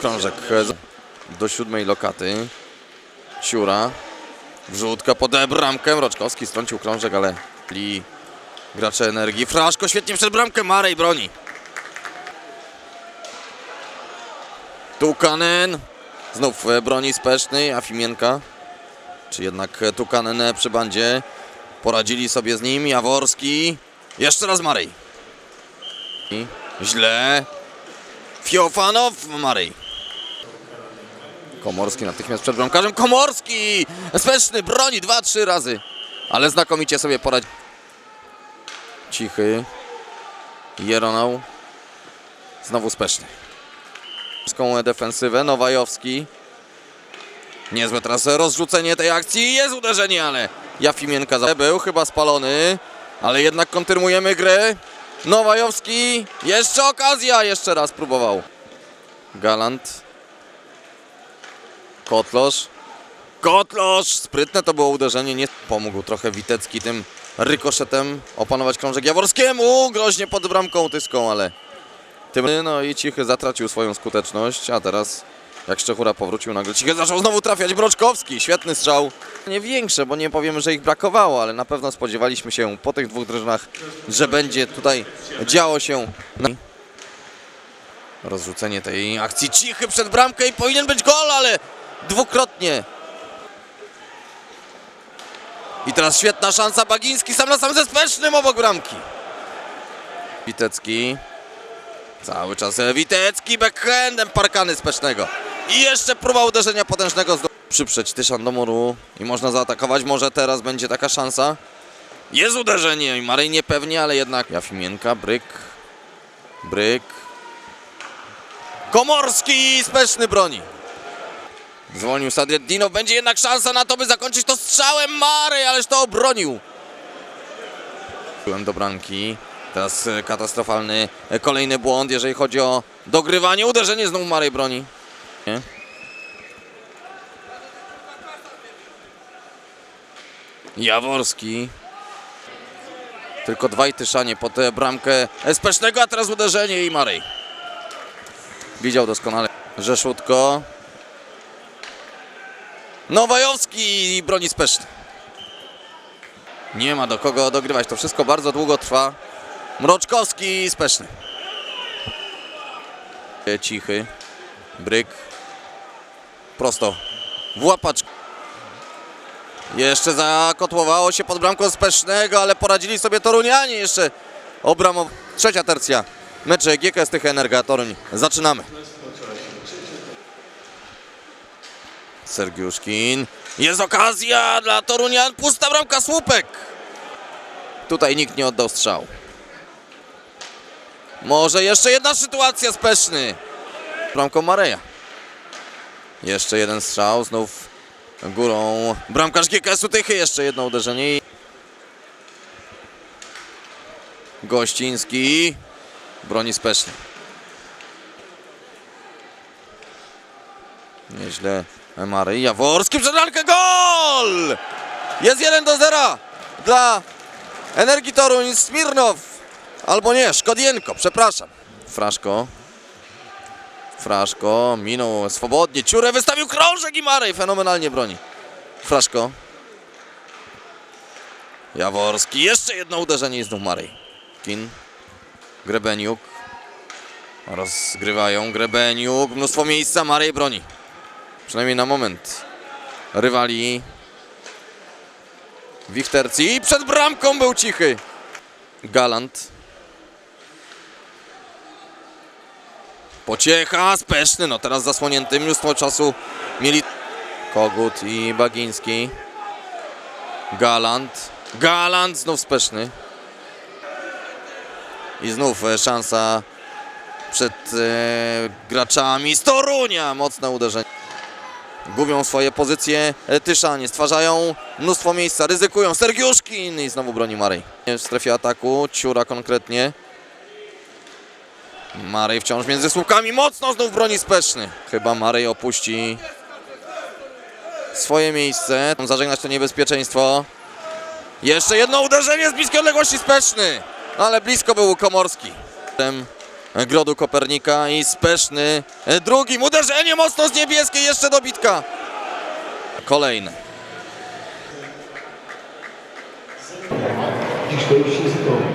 Krążek do siódmej lokaty. Siura. Wrzutka pod bramkę. Mroczkowski strącił krążek, ale li gracze energii. Fraszko świetnie przed bramkę. Marej broni. Tukanen. Znów e, broni Speszny, a Fimienka. Czy jednak e, Tukanen e, przy bandzie. Poradzili sobie z nim. Jaworski. Jeszcze raz Marej. I Źle. Fiofanow. Marej. Komorski natychmiast przed bramkarzem. Komorski! Speszny broni dwa, trzy razy. Ale znakomicie sobie poradzi. Cichy. Jeronał. Znowu Speszny. Defensywę. Nowajowski. Niezłe teraz rozrzucenie tej akcji. Jest uderzenie, ale Jafimienka był chyba spalony. Ale jednak kontynuujemy grę. Nowajowski. Jeszcze okazja. Jeszcze raz próbował. Galant. Kotlosz. Kotlosz! Sprytne to było uderzenie. Nie pomógł trochę Witecki tym rykoszetem opanować krążek Jaworskiemu. Groźnie pod bramką Tyską, ale tym... No i Cichy zatracił swoją skuteczność, a teraz jak Szczechura powrócił nagle Cichy zaczął znowu trafiać. Broczkowski, świetny strzał. Nie większe, bo nie powiemy, że ich brakowało, ale na pewno spodziewaliśmy się po tych dwóch drużynach, że będzie tutaj działo się... Na... Rozrzucenie tej akcji cichy przed bramkę i powinien być gol, ale dwukrotnie. I teraz świetna szansa Bagiński sam na sam ze Spesznym obok bramki. Witecki. Cały czas Witecki backhandem parkany Spesznego. I jeszcze próba uderzenia potężnego z przyprzeć Tyszan do muru i można zaatakować. Może teraz będzie taka szansa. Jest uderzenie i Marej niepewnie, ale jednak Jafimienka, Bryk. Bryk. Komorski Speszny broni. Zwolnił Sadreddino. Będzie jednak szansa na to, by zakończyć to strzałem Mary, ależ to obronił. Byłem do bramki. Teraz e, katastrofalny e, kolejny błąd, jeżeli chodzi o dogrywanie. Uderzenie znowu Marej broni. Jaworski. Tylko dwaj tyszanie pod e, bramkę Spesznego, a teraz uderzenie i Marej. Widział doskonale Rzeszutko. Nowajowski broni Speszny. Nie ma do kogo dogrywać. To wszystko bardzo długo trwa. Mroczkowski Speszny. Cichy. Bryk. Prosto. Włapacz. Jeszcze zakotłowało się pod bramką Spesznego, ale poradzili sobie Torunianie jeszcze. Obramo. Trzecia tercja. Mecz GKS Tych Energa Toruń. Zaczynamy. Sergiuszkin. Jest okazja dla Torunian. Pusta bramka, słupek. Tutaj nikt nie oddał strzał. Może jeszcze jedna sytuacja speszny. Bramką Mareja. Jeszcze jeden strzał, znów górą bramkarz GKS-u Tychy. Jeszcze jedno uderzenie. Gościński. Broni speszny. Nieźle. Mary Jaworski przed lalkę gol! Jest 1 do 0 dla Energii Toruń Smirnow. Albo nie, Szkodienko, przepraszam. Fraszko. Fraszko minął swobodnie. Ciurę wystawił krążek i Marej fenomenalnie broni. Fraszko. Jaworski. Jeszcze jedno uderzenie i znów Marej. Kin. Grebeniuk. Rozgrywają Grebeniuk. Mnóstwo miejsca. Marej broni. Przynajmniej na moment. Rywali. Wichterci. I przed bramką był cichy. Galant. Pociecha, speszny, no teraz zasłonięty, mnóstwo czasu mieli Kogut i Bagiński. Galant. Galant, znów speszny. I znów e, szansa przed e, graczami z Torunia. Mocne uderzenie. Gubią swoje pozycje e, Tyszanie, stwarzają mnóstwo miejsca, ryzykują. Sergiuszkin i znowu broni Marej. W strefie ataku, Ciura konkretnie. Marej wciąż między słupkami, mocno znów broni speszny. Chyba Marej opuści swoje miejsce. Zażegnać to niebezpieczeństwo. Jeszcze jedno uderzenie z bliskiej odległości speszny. No ale blisko był Komorski. Grodu Kopernika i speszny drugim uderzenie mocno z niebieskiej, jeszcze dobitka. Kolejny. Dziś to już jest to.